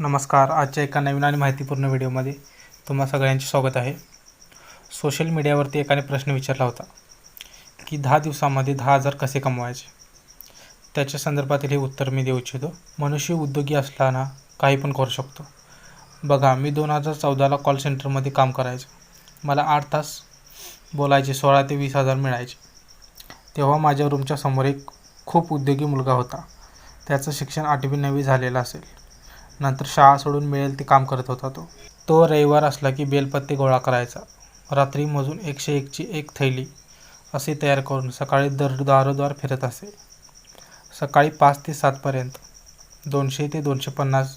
नमस्कार आजच्या एका नवीन आणि माहितीपूर्ण व्हिडिओमध्ये तुम्हा सगळ्यांचे स्वागत आहे. सोशल मीडियावरती एकाने प्रश्न विचारला होता की दहा दिवसामध्ये दहा हजार कसे कमवायचे? त्याच्या संदर्भातील हे उत्तर मी देऊ इच्छितो. मनुष्य उद्योगी असताना काही पण करू शकतो. बघा मी दोन हजार चौदाला कॉल सेंटरमध्ये काम करायचो. मला आठ तास बोलायचे सोळा ते वीस हजार मिळायचे. तेव्हा माझ्या रूमच्या समोर एक खूप उद्योगी मुलगा होता. त्याचं शिक्षण आठवी नववी झालेलं असेल. नंतर शाळा सोडून मिळेल ते काम करत होता तो. तो रविवार असला की बेलपत्ते गोळा करायचा. रात्री मोजून एकशे एकची एक थैली असे तयार करून सकाळी दर दारोदार फिरत असे. सकाळी पाच ते सातपर्यंत दोनशे ते दोनशे पन्नास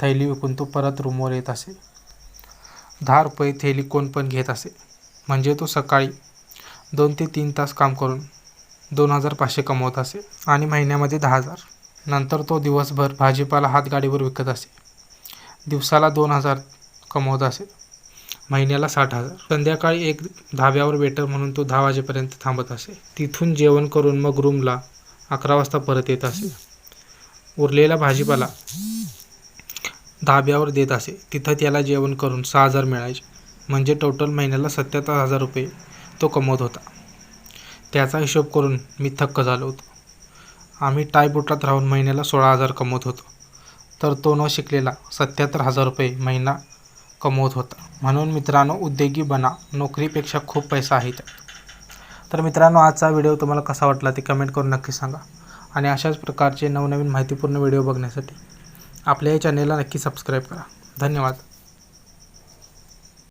थैली विकून तो परत रूमवर येत असे. दहा रुपये थैली कोण पण घेत असे. म्हणजे तो सकाळी दोन ते तीन तास काम करून दोन हजार पाचशे कमवत असे आणि महिन्यामध्ये दहा हजार. नंतर तो दिवसभर भाजीपाला हातगाडीवर विकत असे. दिवसाला दोन हजार कमवत असे. महिन्याला साठ हजार. संध्याकाळी एक धाब्यावर वेटर म्हणून तो दहा वाजेपर्यंत थांबत असे. तिथून जेवण करून मग रूमला अकरा वाजता परत येत असे. उरलेला भाजीपाला धाब्यावर देत असे. तिथं त्याला जेवण करून सहा हजार मिळायचे. म्हणजे टोटल महिन्याला सत्याहत्तर हजार रुपये तो कमवत होता. त्याचा हिशोब करून मी थक्क झालो होतो. आम्ही टायबुटात राहून महिन्याला सोळा हजार कमवत होतो. तर तो न शिकलेला सत्याहत्तर हजार रुपये महिना कमवत होता. म्हणून मित्रांनो उद्योगी बना नोकरीपेक्षा खूप पैसा आहे त्यात. तर मित्रांनो आजचा व्हिडिओ तुम्हाला कसा वाटला ते कमेंट करून नक्की सांगा. आणि अशाच प्रकारचे नवनवीन माहितीपूर्ण व्हिडिओ बघण्यासाठी आपल्या या चॅनेलला नक्की सबस्क्राईब करा. धन्यवाद.